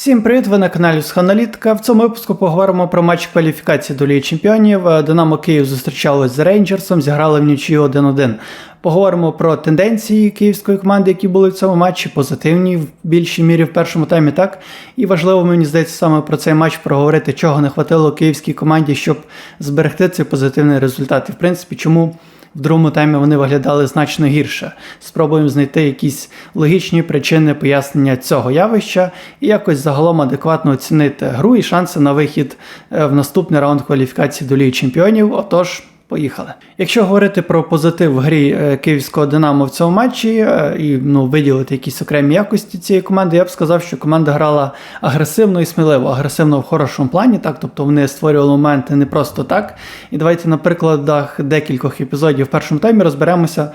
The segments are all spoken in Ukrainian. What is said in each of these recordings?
Всім привіт! Ви на каналі Сханалітика. В цьому випуску поговоримо про матч кваліфікації до Ліги Чемпіонів. Е, Динамо Київ зустрічалось з Рейнджерсом, зіграли в нічию 1-1. Поговоримо про тенденції київської команди, які були в цьому матчі, позитивні в більшій мірі в першому таймі, так. І важливо, мені здається, саме про цей матч проговорити, чого не хватило київській команді, щоб зберегти цей позитивний результат. І в принципі, чому в другому таймі вони виглядали значно гірше. Спробуємо знайти якісь логічні причини пояснення цього явища і якось загалом адекватно оцінити гру і шанси на вихід е, в наступний раунд кваліфікації до Ліги Чемпіонів. Отож. Поїхали. Якщо говорити про позитив в грі е, київського Динамо в цьому матчі е, і ну, виділити якісь окремі якості цієї команди, я б сказав, що команда грала агресивно і сміливо, агресивно в хорошому плані, так, тобто вони створювали моменти не просто так. І давайте на прикладах декількох епізодів в першому таймі розберемося,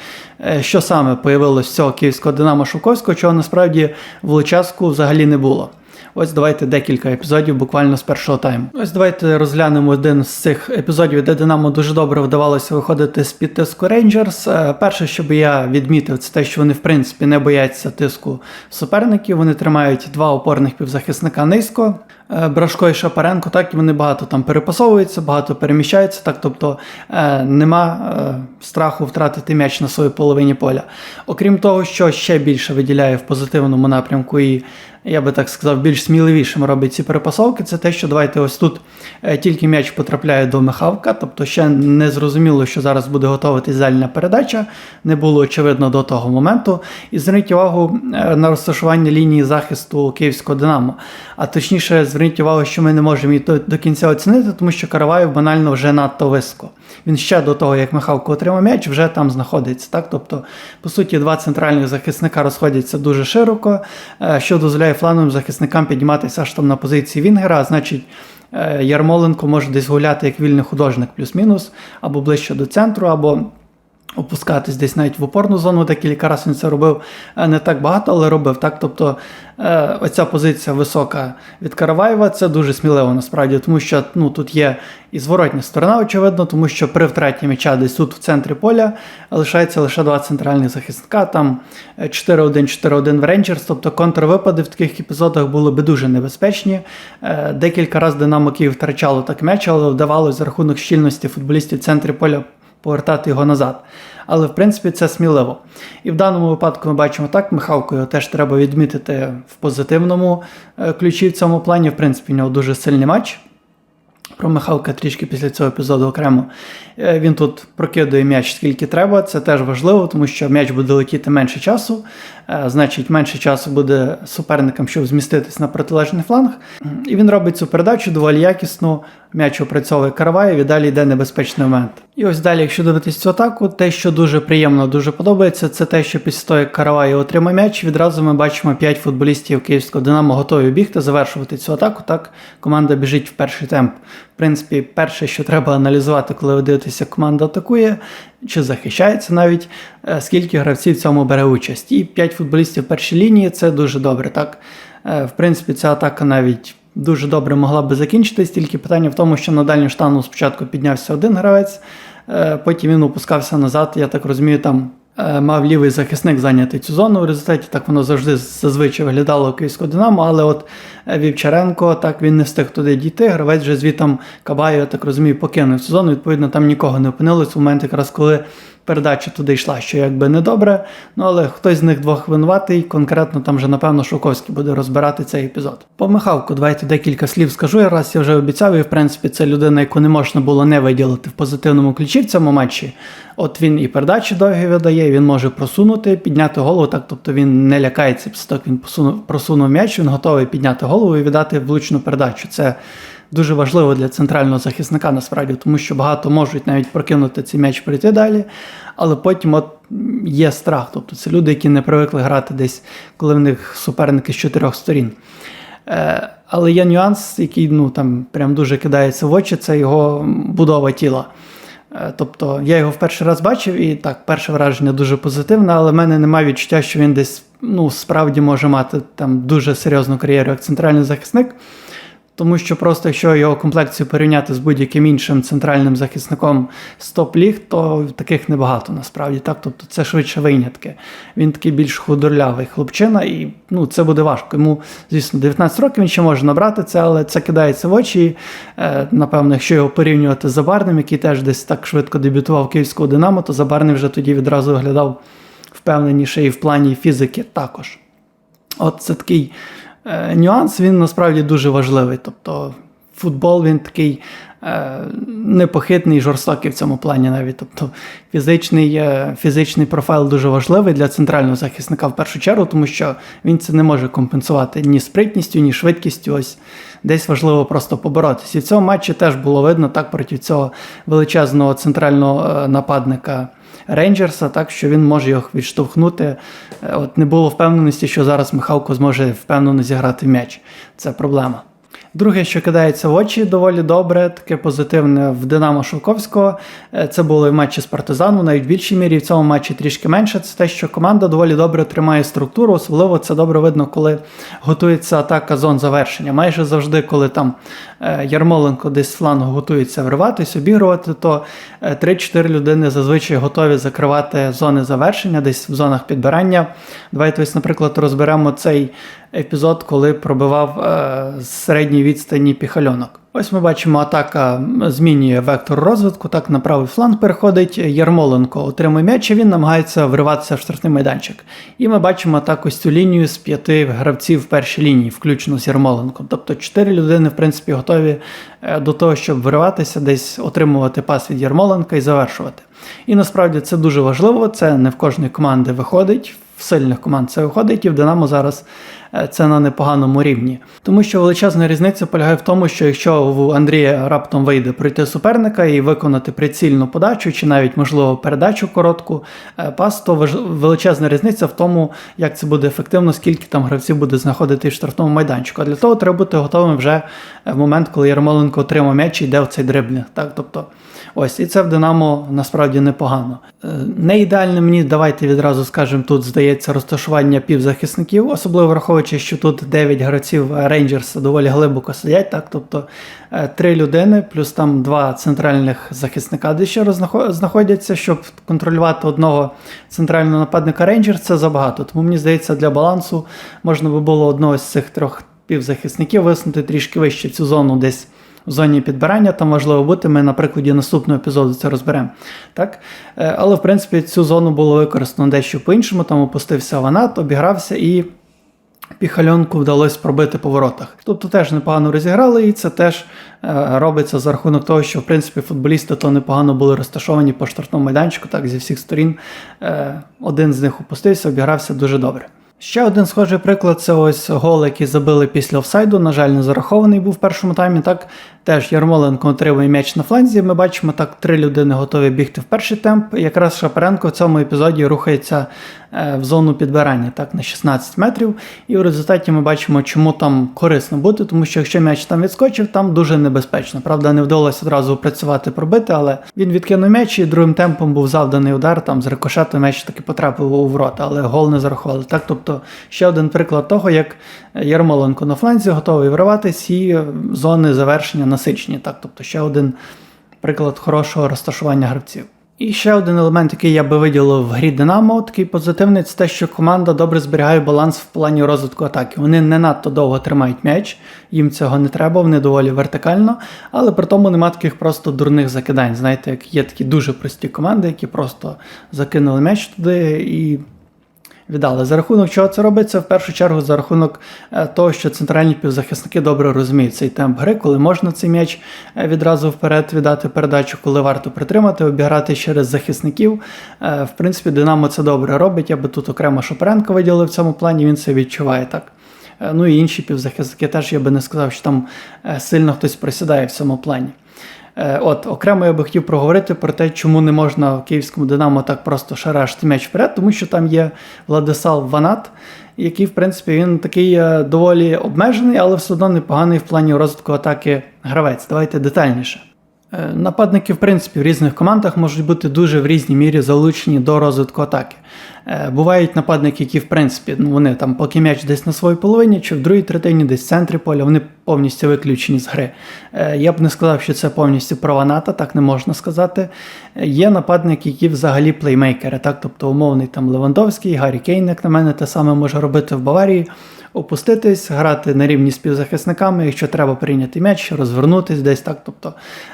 е, що саме появилось цього київського Динамо Шовковського, чого насправді в Лучаску взагалі не було. Ось давайте декілька епізодів буквально з першого тайму. Ось давайте розглянемо один з цих епізодів, де Динамо дуже добре вдавалося виходити з під тиску Рейнджерс. Е, Перше, що би я відмітив, це те, що вони в принципі не бояться тиску суперників. Вони тримають два опорних півзахисника низько. Е, Брашко і Шапаренко, так і вони багато там перепасовуються, багато переміщаються, так тобто е, нема е, страху втратити м'яч на своїй половині поля. Окрім того, що ще більше виділяє в позитивному напрямку, і я би так сказав, більш сміливішим робить ці перепасовки, це те, що давайте ось тут е, тільки м'яч потрапляє до Михавка, тобто ще не зрозуміло, що зараз буде готуватись дальня передача, не було очевидно до того моменту. І зверніть увагу е, на розташування лінії захисту київського Динамо. А точніше, зверніть увагу, що ми не можемо її до, кінця оцінити, тому що Караваєв банально вже надто високо. Він ще до того, як Михалко отримав м'яч, вже там знаходиться. Так? Тобто, по суті, два центральних захисника розходяться дуже широко, е, що дозволяє фланговим захисникам підніматися аж там на позиції Вінгера, значить. е, Ярмоленко може десь гуляти як вільний художник, плюс-мінус, або ближче до центру, або опускатись десь навіть в опорну зону, декілька разів він це робив Е, не так багато, але робив. Так?Тобто е, оця позиція висока від Караваєва це дуже сміливо насправді, тому що ну, тут є і зворотня сторона, очевидно, тому що при втраті м'яча десь тут в центрі поля лишається лише два центральних захисника, там е, 4-1, 4-1 в Рейнджерс, тобто контрвипади в таких епізодах були би дуже небезпечні. Е, Декілька разів Динамо Київ втрачало так м'яч, але вдавалося за рахунок щільності футболістів в центрі поля повертати його назад. Але в принципі це сміливо. І в даному випадку ми бачимо так, Михалко його теж треба відмітити в позитивному е, ключі в цьому плані. В принципі, у нього дуже сильний матч. Про Михалка трішки після цього епізоду окремо. Е, Він тут прокидує м'яч скільки треба. Це теж важливо, тому що м'яч буде летіти менше часу. Е, Значить, менше часу буде суперникам, щоб зміститись на протилежний фланг. І він робить цю передачу доволі якісну. М'яч опрацьовує Караваєв і далі йде небезпечний момент. І ось далі, якщо дивитись цю атаку, те, що дуже приємно, дуже подобається, це те, що після того, як Караваєв отримав м'яч, відразу ми бачимо 5 футболістів київського Динамо готові бігти, завершувати цю атаку. Так, команда біжить в перший темп. В принципі, перше, що треба аналізувати, коли ви дивитеся, команда атакує чи захищається навіть, е, скільки гравців в цьому бере участь. І 5 футболістів в першій лінії це дуже добре. Так, Е, в принципі, ця атака навіть. Дуже добре могла би закінчитись, тільки питання в тому, що на дальню штану спочатку піднявся один гравець, е, потім він опускався назад. Я так розумію, там мав лівий захисник зайняти цю зону. В результаті так воно завжди зазвичай виглядало Київського Динамо, але от е, Вівчаренко так він не встиг туди дійти. Гравець вже звітом Кабаю, я так розумію, покинув цю зону. Відповідно, там нікого не опинилось в момент, якраз коли передача туди йшла, що якби не добре. Ну але хтось з них двох винуватий, конкретно там вже, напевно, Шовковський буде розбирати цей епізод. По Михалку, давайте декілька слів скажу. Я раз я вже обіцяв, і в принципі це людина, яку не можна було не виділити в позитивному ключі в цьому матчі. От він і передачі довгі видає, він може просунути, підняти голову, так тобто він не лякається після він посунув, просунув м'яч, він готовий підняти голову і віддати влучну передачу. Це дуже важливо для центрального захисника насправді, тому що багато можуть навіть прокинути цей м'яч прийти далі, але потім от є страх. Тобто це люди, які не привикли грати десь, коли в них суперники з чотирьох сторін. Е, але є нюанс, який ну, там прям дуже кидається в очі, це його будова тіла. Е, Тобто я його в перший раз бачив, і так, перше враження дуже позитивне, але в мене немає відчуття, що він десь ну, справді може мати там дуже серйозну кар'єру як центральний захисник. Тому що просто якщо його комплекцію порівняти з будь-яким іншим центральним захисником з топ-ліг, то таких небагато насправді. Так, тобто це швидше винятки. Він такий більш худорлявий хлопчина, і ну, це буде важко. Йому, звісно, 19 років він ще може набрати це, але це кидається в очі. Е, напевно, якщо його порівнювати з Забарним, який теж десь так швидко дебютував київського Динамо, то Забарний вже тоді відразу виглядав впевненіше і в плані фізики також. От це такий нюанс, він насправді дуже важливий. Тобто футбол він такий е, непохитний, жорстокий в цьому плані навіть. Тобто фізичний, е, фізичний профайл дуже важливий для центрального захисника в першу чергу, тому що він це не може компенсувати ні спритністю, ні швидкістю. Ось десь важливо просто поборотися. І в цьому матчі теж було видно так проти цього величезного центрального е, нападника. Рейнджерса, так що він може його відштовхнути. Е, От не було впевненості, що зараз Михалко зможе впевнено зіграти м'яч. Це проблема. Друге, що кидається в очі доволі добре, таке позитивне в Динамо Шовковського. е, Це в матчі з партизану, навіть в більшій мірі, в цьому матчі трішки менше. Це те, що команда доволі добре тримає структуру. Особливо це добре видно, коли готується атака зон завершення. Майже завжди, коли там е, Ярмоленко десь з флангу готується вриватись, обігрувати, то е, 3-4 людини зазвичай готові закривати зони завершення, десь в зонах підбирання. Давайте ось, наприклад, розберемо цей епізод, коли пробивав е, з середньої відстані піхальонок. Ось ми бачимо, атака змінює вектор розвитку. Так на правий фланг переходить. Ярмоленко отримує м'яч, і він намагається вриватися в штрафний майданчик. І ми бачимо так цю лінію з п'яти гравців в першій лінії, включно з Ярмоленком. Тобто чотири людини, в принципі, готові е, до того, щоб вириватися, десь отримувати пас від Ярмоленка і завершувати. І насправді це дуже важливо. Це не в кожної команди виходить. В сильних команд це виходить, і в Динамо зараз е, це на непоганому рівні. Тому що величезна різниця полягає в тому, що якщо в Андрія раптом вийде пройти суперника і виконати прицільну подачу, чи навіть можливо передачу коротку е, пас, то величезна різниця в тому, як це буде ефективно, скільки там гравців буде знаходити в штрафному майданчику. А для того треба бути готовим вже в момент, коли Ярмоленко отримав м'яч і йде в цей дриблінг. Так, тобто, ось і це в Динамо насправді непогано. Е, Не ідеально мені, давайте відразу скажемо, тут здається розташування півзахисників, особливо враховуючи, що тут 9 гравців Рейнджерса доволі глибоко сидять. Так, тобто е, три людини, плюс там два центральних захисника, де ще знаходяться, щоб контролювати одного центрального нападника Рейнджерс, це забагато. Тому мені здається, для балансу можна би було одного з цих трьох півзахисників висунути трішки вище цю зону десь. В зоні підбирання там важливо бути. Ми на прикладі наступного епізоду це розберемо. Так? Е, Але в принципі цю зону було використано дещо по-іншому. Там опустився ванат, обігрався і піхальонку вдалося пробити по воротах. Тобто теж непогано розіграли, і це теж е, робиться за рахунок того, що в принципі футболісти то непогано були розташовані по штрафному майданчику, так зі всіх сторін. Е, Один з них опустився, обігрався дуже добре. Ще один схожий приклад це ось гол, який забили після офсайду. На жаль, не зарахований був в першому таймі. Так теж Ярмоленко отримує м'яч на фланзі. Ми бачимо, так три людини готові бігти в перший темп. Якраз Шапаренко в цьому епізоді рухається в зону підбирання так на 16 метрів. І в результаті ми бачимо, чому там корисно бути, тому що якщо м'яч там відскочив, там дуже небезпечно. Правда, не вдалося одразу опрацювати пробити, але він відкинув м'яч і другим темпом був завданий удар. Там з рикошету м'яч таки потрапив у ворота, але гол не зарахували. Так, тобто ще один приклад того, як Ярмоленко на фланзі готовий вриватись і е, зони завершення насичені. Так, тобто ще один приклад хорошого розташування гравців. І ще один елемент, який я би виділив в грі Динамо, такий позитивний, це те, що команда добре зберігає баланс в плані розвитку атаки. Вони не надто довго тримають м'яч, їм цього не треба, вони доволі вертикально, але при тому нема таких просто дурних закидань. Знаєте, як є такі дуже прості команди, які просто закинули м'яч туди і віддали. За рахунок чого це робиться? В першу чергу за рахунок е, того, що центральні півзахисники добре розуміють цей темп гри, коли можна цей м'яч е, відразу вперед віддати передачу, коли варто притримати, обіграти через захисників. Е, В принципі, Динамо це добре робить. Я би тут окремо Шопренко виділив в цьому плані, він це відчуває так. Ну і інші півзахисники теж я би не сказав, що там сильно хтось присідає в цьому плані. Е, От, окремо я би хотів проговорити про те, чому не можна в київському Динамо так просто шарашити м'яч вперед, тому що там є Владислав Ванат, який, в принципі, він такий е, доволі обмежений, але все одно непоганий в плані розвитку атаки гравець. Давайте детальніше. Е, Нападники, в принципі, в різних командах можуть бути дуже в різній мірі залучені до розвитку атаки. Е, Бувають нападники, які, в принципі, ну, вони там, поки м'яч десь на своїй половині, чи в другій третині, десь в центрі поля, вони повністю виключені з гри. Е, Я б не сказав, що це повністю прованата, так не можна сказати. Є нападники, які взагалі плеймейкери, так, тобто умовний там Левандовський, Гаррі Кейн, як на мене, те саме може робити в Баварії опуститись, грати на рівні співзахисниками, якщо треба прийняти м'яч, розвернутись десь так. Тобто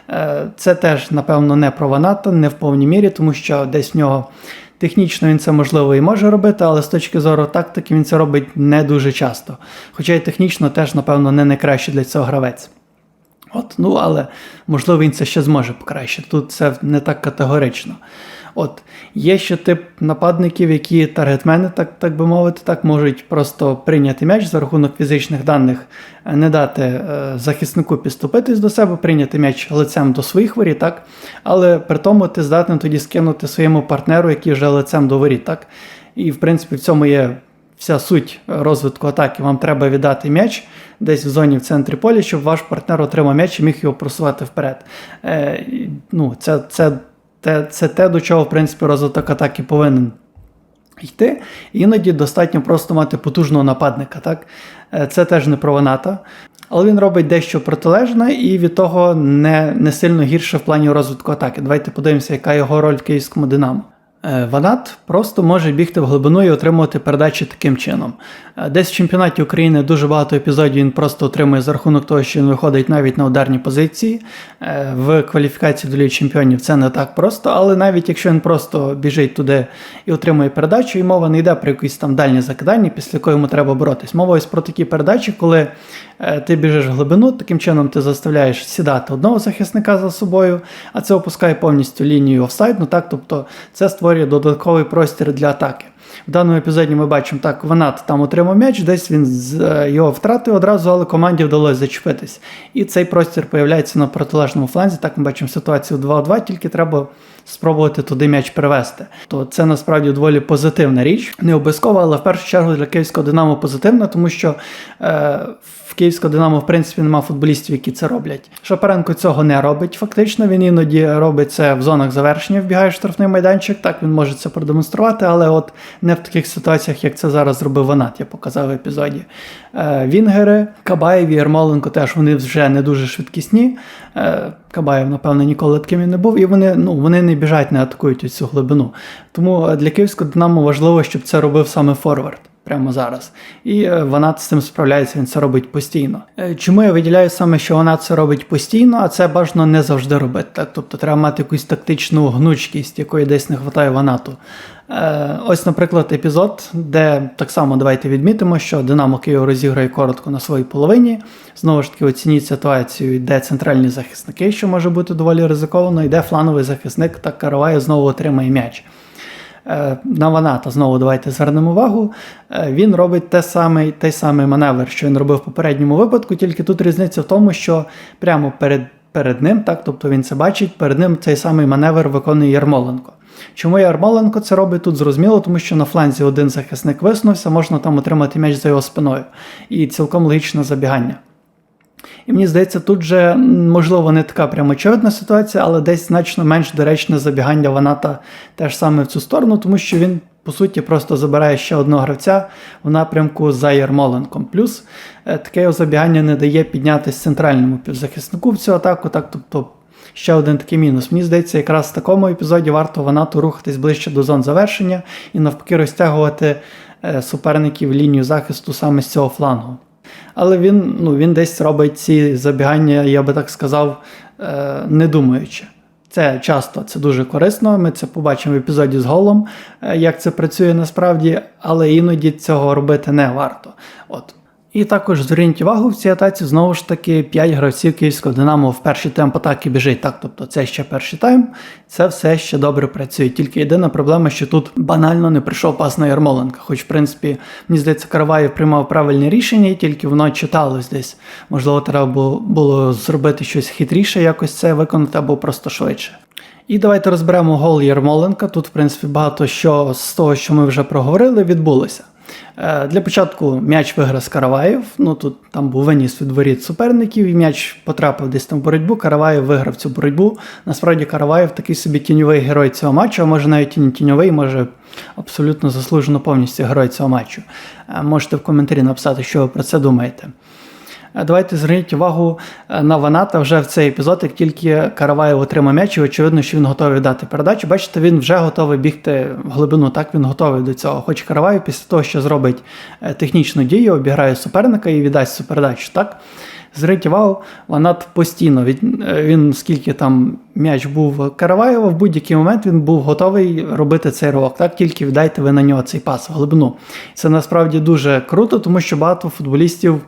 е, це теж, напевно, не про Ваната, не в повній мірі, тому що десь в нього технічно він це можливо і може робити, але з точки зору тактики він це робить не дуже часто. Хоча і технічно теж, напевно, не найкраще для цього гравець. От, ну, але можливо він це ще зможе покращити. Тут це не так категорично. От, є ще тип нападників, які таргетмени, так, так би мовити, так можуть просто прийняти м'яч за рахунок фізичних даних, е, не дати е, захиснику підступитись до себе, прийняти м'яч лицем до своїх воріт, так? але при тому ти здатний тоді скинути своєму партнеру, який вже лицем до воріт. Так? І в принципі в цьому є вся суть розвитку атаки. Вам треба віддати м'яч десь в зоні в центрі поля, щоб ваш партнер отримав м'яч і міг його просувати вперед. Е, ну, це, це, те, це те, до чого в принципі розвиток атаки повинен. Йти, іноді достатньо просто мати потужного нападника. Так? Е, Це теж не про Ваната. Але він робить дещо протилежне і від того не, не сильно гірше в плані розвитку атаки. Давайте подивимося, яка його роль в київському Динамо. Е, Ванат просто може бігти в глибину і отримувати передачі таким чином. Е, Десь в чемпіонаті України дуже багато епізодів він просто отримує за рахунок того, що він виходить навіть на ударні позиції. Е, В кваліфікації до Ліги чемпіонів це не так просто, але навіть якщо він просто біжить туди і отримує передачу, і мова не йде про якісь там дальні закидання, після якої йому треба боротись. Мова ось про такі передачі, коли ти біжиш в глибину, таким чином ти заставляєш сідати одного захисника за собою, а це опускає повністю лінію офсайдну, так, тобто це створює додатковий простір для атаки. В даному епізоді ми бачимо, так, Ванат там отримав м'яч, десь він е, його втратив одразу, але команді вдалося зачепитись. І цей простір появляється на протилежному фланзі. Так ми бачимо ситуацію 2-2, тільки треба спробувати туди м'яч привести. То це насправді доволі позитивна річ. Не обов'язково, але в першу чергу для київського Динамо позитивна, тому що е, в київського Динамо, в принципі, немає футболістів, які це роблять. Шапаренко цього не робить. Фактично, він іноді робить це в зонах завершення, вбігає в штрафний майданчик. Так він може це продемонструвати, але от не в таких ситуаціях, як це зараз зробив Ванат, я показав в епізоді. Е, Вінгери, Кабаєв і Ярмоленко теж вони вже не дуже швидкісні. Е, Кабаєв, напевно, ніколи таким і не був, і вони, ну, вони не біжать, не атакують цю глибину. Тому для київського Динамо важливо, щоб це робив саме Форвард. Прямо зараз. І е, вона з цим справляється, він це робить постійно. Е, Чому я виділяю саме, що вона це робить постійно, а це бажано не завжди робити. Так? Тобто треба мати якусь тактичну гнучкість, якої десь не вистачає ванату. Е, Ось, наприклад, епізод, де так само давайте відмітимо, що Динамо Київ розіграє коротко на своїй половині. Знову ж таки, оцініть ситуацію, йде центральні захисники, що може бути доволі ризиковано, йде флановий захисник, та Каравай знову отримає м'яч. Е, На Ваната знову давайте звернемо увагу. Е, Він робить те самий, той самий маневр, що він робив в попередньому випадку, тільки тут різниця в тому, що прямо перед, перед ним, так, тобто він це бачить, перед ним цей самий маневр виконує Ярмоленко. Чому Ярмоленко це робить тут зрозуміло, тому що на фланзі один захисник висунувся, можна там отримати м'яч за його спиною. І цілком логічне забігання. І мені здається, тут же можливо не така прямо очевидна ситуація, але десь значно менш доречне забігання Ваната теж саме в цю сторону, тому що він, по суті, просто забирає ще одного гравця в напрямку за Ярмоленком. Плюс е, таке його забігання не дає піднятися центральному півзахиснику в цю атаку, так, тобто ще один такий мінус. Мені здається, якраз в такому епізоді варто Ванату рухатись ближче до зон завершення і навпаки розтягувати е, суперників лінію захисту саме з цього флангу. Але він, ну, він десь робить ці забігання, я би так сказав, е, не думаючи. Це часто це дуже корисно. Ми це побачимо в епізоді з голом, е, як це працює насправді, але іноді цього робити не варто. От. І також зверніть увагу в цій атаці знову ж таки 5 гравців київського Динамо в перший темп атаки біжить. Так, тобто це ще перший тайм, це все ще добре працює. Тільки єдина проблема, що тут банально не прийшов пас на Ярмоленка. Хоч, в принципі, мені здається, Караваєв приймав правильне рішення, і тільки воно читалось десь. Можливо, треба було, зробити щось хитріше, якось це виконати або просто швидше. І давайте розберемо гол Ярмоленка. Тут, в принципі, багато що з того, що ми вже проговорили, відбулося. Е, Для початку м'яч виграв з Караваєв. Ну тут там був виніс від воріт суперників, і м'яч потрапив десь там в боротьбу. Караваєв виграв цю боротьбу. Насправді Караваєв такий собі тіньовий герой цього матчу, а може навіть і не тіньовий, може абсолютно заслужено повністю герой цього матчу. Е, Можете в коментарі написати, що ви про це думаєте. Е, Давайте зверніть увагу е, на Ваната вже в цей епізод, як тільки Караваєв отримав м'яч, і очевидно, що він готовий дати передачу. Бачите, він вже готовий бігти в глибину, так він готовий до цього. Хоч Караваєв після того, що зробить е, технічну дію, обіграє суперника і віддасть цю передачу. Так? Зверніть увагу, Ванат постійно, він, е, він скільки там м'яч був Караваєва, в будь-який момент він був готовий робити цей ривок. Так, тільки віддайте ви на нього цей пас в глибину. Це насправді дуже круто, тому що багато футболістів.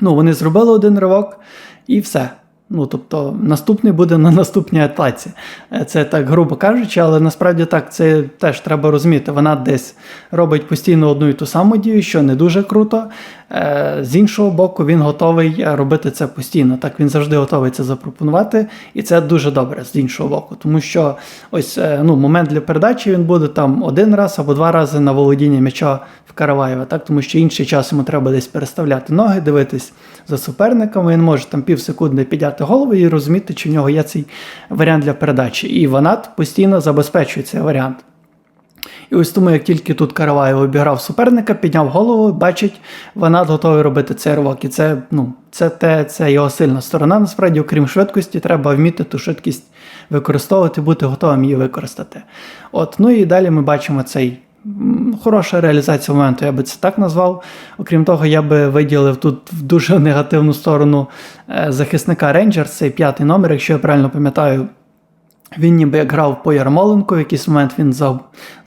Ну, вони зробили один ривок і все. Ну, тобто, наступний буде на наступній атаці. Е, Це так грубо кажучи, але насправді так це теж треба розуміти. Вона десь робить постійно одну і ту саму дію, що не дуже круто. Е, З іншого боку, він готовий робити це постійно. Так він завжди готовий це запропонувати, і це дуже добре з іншого боку. Тому що ось е, ну, момент для передачі він буде там один раз або два рази на володіння м'яча в Караваєва, так тому що інший час йому треба десь переставляти ноги, дивитись за суперником. Він може там пів секунди підняти голову і розуміти, чи в нього є цей варіант для передачі. І Ванат постійно забезпечує цей варіант. І ось тому, як тільки тут Караваєв обіграв суперника, підняв голову, бачить, Ванат готовий робити цей ривок. І це, ну, це, те, це його сильна сторона. Насправді, окрім швидкості, треба вміти ту швидкість використовувати, бути готовим її використати. От, ну і далі ми бачимо цей. Хороша реалізація моменту, я би це так назвав. Окрім того, я би виділив тут в дуже негативну сторону е, захисника Рейнджерс, цей п'ятий номер, якщо я правильно пам'ятаю, він ніби як грав по Ярмоленку, в якийсь момент він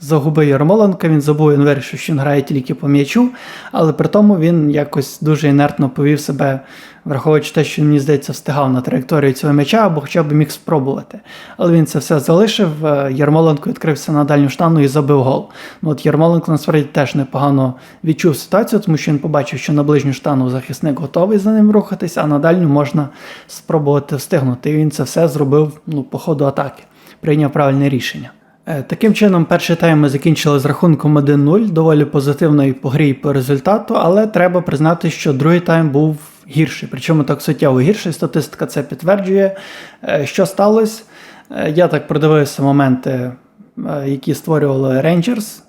загубив Ярмоленка, він забув, він вирішив, що він грає тільки по м'ячу, але при тому він якось дуже інертно повів себе, враховуючи те, що він, мені здається, встигав на траєкторію цього м'яча або хоча б міг спробувати. Але він це все залишив. е, Ярмоленко відкрився на дальню штану і забив гол. Ну от Ярмоленко насправді теж непогано відчув ситуацію, тому що він побачив, що на ближню штану захисник готовий за ним рухатись, а на дальню можна спробувати встигнути. І він це все зробив ну, по ходу атаки, прийняв правильне рішення. Е, Таким чином, перший тайм ми закінчили з рахунком 1-0, доволі позитивно і по грі, і по результату, але треба признати, що другий тайм був гірший, причому так суттєво гірший. Статистика це підтверджує. Е, Що сталося? Е, Я так продивився моменти, е, які створювали Рейнджерс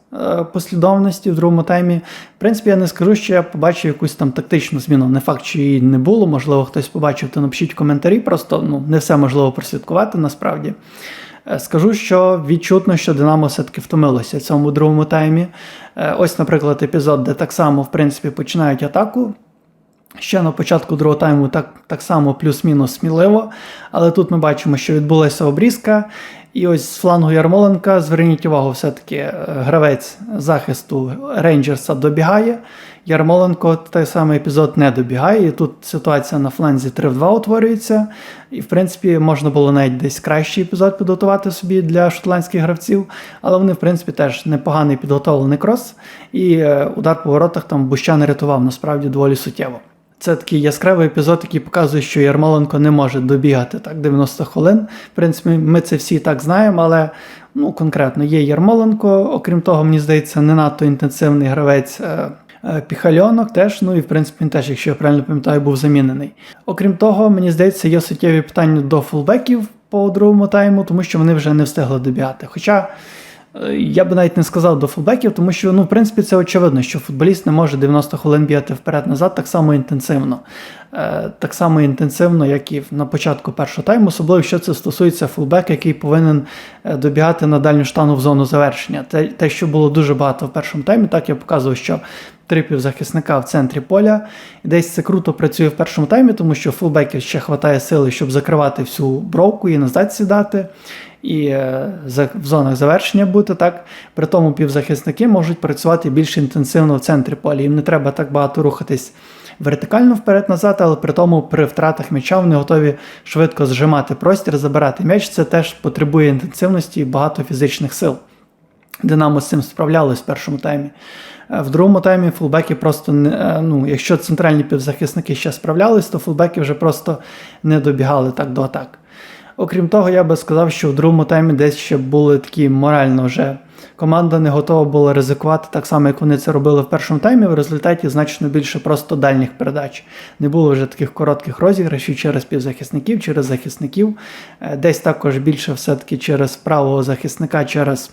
послідовності в другому таймі. В принципі, я не скажу, що я побачив якусь там тактичну зміну. Не факт, що її не було. Можливо, хтось побачив, то напишіть коментарі. Просто ну, не все можливо прослідкувати насправді. Скажу, що відчутно, що Динамо все-таки втомилося в цьому другому таймі. Ось, наприклад, епізод, де так само, в принципі, починають атаку. Ще на початку другого тайму так, так само плюс-мінус сміливо. Але тут ми бачимо, що відбулася обрізка. І ось з флангу Ярмоленка, зверніть увагу, все-таки е, гравець захисту Рейнджерса добігає. Ярмоленко той самий епізод не добігає. І тут ситуація на фланзі 3 в 2 утворюється. І, в принципі, можна було навіть десь кращий епізод підготувати собі для шотландських гравців. Але вони, в принципі, теж непоганий підготовлений крос. І е, удар по воротах там Бущан рятував насправді доволі суттєво. Це такий яскравий епізод, який показує, що Ярмоленко не може добігати так 90 хвилин. В принципі, ми це всі так знаємо, але ну, конкретно є Ярмоленко. Окрім того, мені здається, не надто інтенсивний гравець. е, е, Піхальонок теж, ну і в принципі він теж, якщо я правильно пам'ятаю, був замінений. Окрім того, мені здається, є суттєві питання до фулбеків по другому тайму, тому що вони вже не встигли добігати. Хоча я би навіть не сказав до фулбеків, тому що ну, в принципі це очевидно, що футболіст не може 90 хвилин бігати вперед-назад так само інтенсивно. Е, Так само інтенсивно, як і на початку першого тайму, особливо що це стосується фулбека, який повинен е, добігати на дальню штану в зону завершення. Те, те, що було дуже багато в першому таймі, так я показував, що три півзахисника в центрі поля. І десь це круто працює в першому таймі, тому що фулбеків ще вистачає сили, щоб закривати всю бровку і назад сідати. І е, в зонах завершення бути так. При тому півзахисники можуть працювати більш інтенсивно в центрі поля. Їм не треба так багато рухатись вертикально вперед-назад, але при тому при втратах м'яча вони готові швидко зжимати простір, забирати м'яч. Це теж потребує інтенсивності і багато фізичних сил. Динамо з цим справлялось в першому таймі. В другому таймі фулбеки просто не е, ну, якщо центральні півзахисники ще справлялись, то фулбеки вже просто не добігали так до атак. Окрім того, я би сказав, що в другому таймі десь ще були такі морально вже. Команда не готова була ризикувати так само, як вони це робили в першому таймі. В результаті значно більше просто дальніх передач. Не було вже таких коротких розіграшів через півзахисників, через захисників. Е, Десь також більше все-таки через правого захисника, через.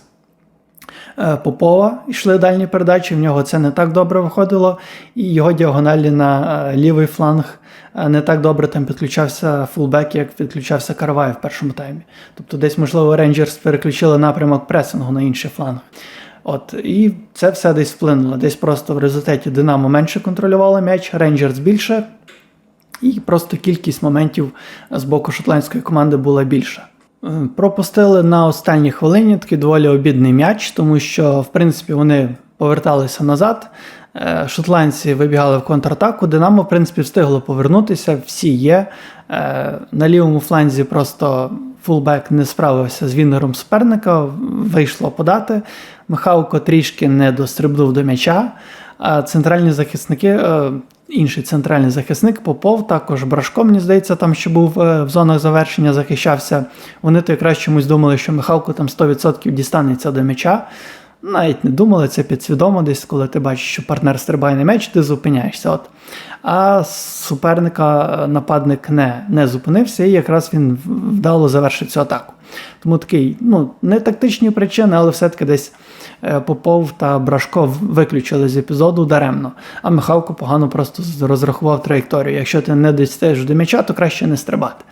Е, Попова йшли дальні передачі, в нього це не так добре виходило, і його діагоналі на е, лівий фланг е, не так добре там підключався фулбек, як підключався Карвай в першому таймі. Тобто десь, можливо, Рейнджерс переключили напрямок пресингу на інший фланг. От, і це все десь вплинуло. Десь просто в результаті Динамо менше контролювало м'яч, Рейнджерс більше, і просто кількість моментів з боку шотландської команди була більша. Пропустили на останній хвилині такий доволі обідний м'яч, тому що, в принципі, вони поверталися назад. Е, Шотландці вибігали в контратаку. Динамо, в принципі, встигло повернутися. Всі є. Е, На лівому фланзі просто фулбек не справився з вінгером суперника, вийшло подати. Михалко трішки не дострибнув до м'яча. Центральні захисники, е, інший центральний захисник Попов, також Брашко, мені здається, там ще був е, в зонах завершення, захищався. Вони то якраз чомусь думали, що Михалко там 100% дістанеться до м'яча. Навіть не думали, це підсвідомо десь, коли ти бачиш, що партнер стрибає на м'яч, ти зупиняєшся. От. А суперника е, нападник не, не зупинився, і якраз він вдало завершив цю атаку. Тому такий, ну, не тактичні причини, але все-таки десь Попов та Брашко виключили з епізоду даремно. А Михалко погано просто розрахував траєкторію. Якщо ти не дістаєш до м'яча, то краще не стрибати.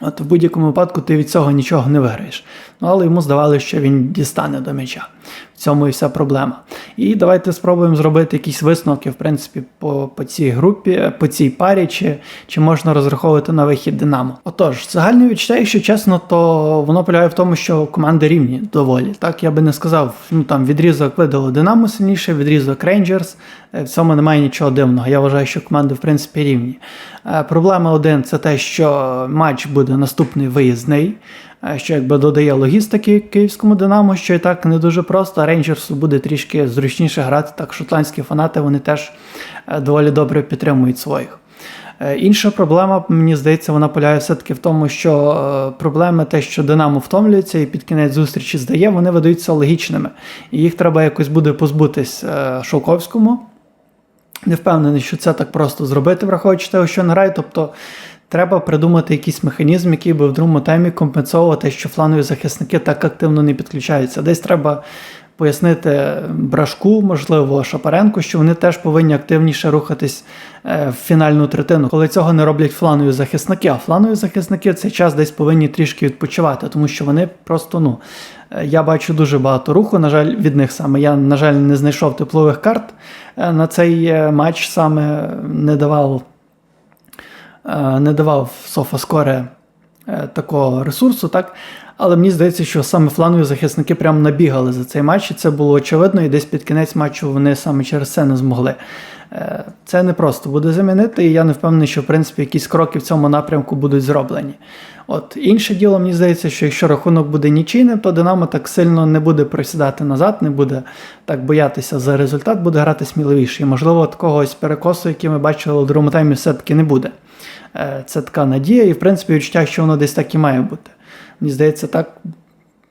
От в будь-якому випадку ти від цього нічого не виграєш. Ну, але йому здавалося, що він дістане до м'яча. Цьому і вся проблема. І давайте спробуємо зробити якісь висновки, в принципі, по, по цій групі, по цій парі, чи, чи можна розраховувати на вихід Динамо. Отож, загальне відчуття, якщо чесно, то воно полягає в тому, що команди рівні доволі. Так, я би не сказав, ну там відрізок видало Динамо сильніше, відрізок Рейнджерс. В цьому немає нічого дивного. Я вважаю, що команди в принципі рівні. Е, Проблема один це те, що матч буде наступний виїзний, е, що якби додає логістики київському Динамо, що і так не дуже просто. Рейнджерсу буде трішки зручніше грати. Так, шотландські фанати вони теж е, доволі добре підтримують своїх. Е, Інша проблема, мені здається, вона полягає все-таки в тому, що е, проблеми те, що Динамо втомлюється і під кінець зустрічі здає, вони видаються логічними. І їх треба якось буде позбутись Шовковському. Не впевнений, що це так просто зробити, враховуючи того, що не грає. Тобто треба придумати якийсь механізм, який би в другому таймі компенсовувати, що фланові захисники так активно не підключаються. Десь треба пояснити Брашку, можливо, Шапаренку, що вони теж повинні активніше рухатись е, в фінальну третину, коли цього не роблять фланові захисники. А фланові захисники в цей час десь повинні трішки відпочивати, тому що вони просто ну. е, Я бачу дуже багато руху, на жаль, від них саме. Я, на жаль, не знайшов теплових карт е, на цей матч, саме не давав, не давав SofaScore е, такого ресурсу, так? Але мені здається, що саме флангові захисники прямо набігали за цей матч, і це було очевидно, і десь під кінець матчу вони саме через це не змогли. Е, Це не просто буде замінити, і я не впевнений, що в принципі якісь кроки в цьому напрямку будуть зроблені. От інше діло, мені здається, що якщо рахунок буде нічийним, то Динамо так сильно не буде присідати назад, не буде так боятися за результат, буде грати сміливіше. І можливо, такого ось перекосу, який ми бачили у другому таймі, все-таки не буде. Е, Це така надія, і в принципі відчуття, що воно десь так і має бути. Мені здається, так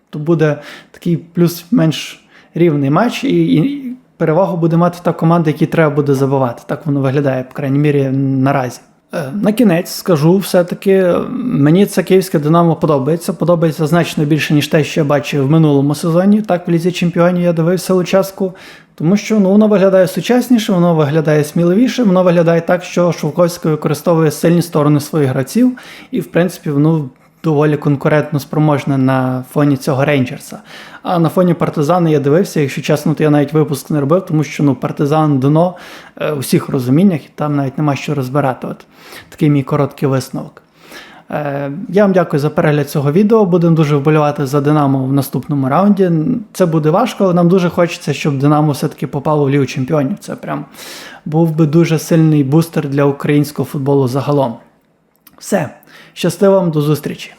то буде такий плюс-менш рівний матч, і, і перевагу буде мати та команда, якій треба буде забивати. Так воно виглядає, по крайній мірі, наразі. Е, На кінець скажу, все-таки мені це київське Динамо подобається. Подобається значно більше, ніж те, що я бачив в минулому сезоні. Так, в лізі чемпіонів я дивився участку. Тому що ну, воно виглядає сучасніше, воно виглядає сміливіше, воно виглядає так, що Шовковський використовує сильні сторони своїх гравців, і, в принципі, воно доволі конкурентно спроможне на фоні цього рейнджерса. А на фоні партизана я дивився, якщо чесно, то я навіть випуск не робив, тому що ну, партизан дно е, у всіх розуміннях, і там навіть нема що розбирати. От такий мій короткий висновок. Е, Я вам дякую за перегляд цього відео. Будемо дуже вболівати за Динамо в наступному раунді. Це буде важко, але нам дуже хочеться, щоб Динамо все-таки попало в Лігу Чемпіонів. Це прям був би дуже сильний бустер для українського футболу загалом. Все, щасливо вам, до зустрічі!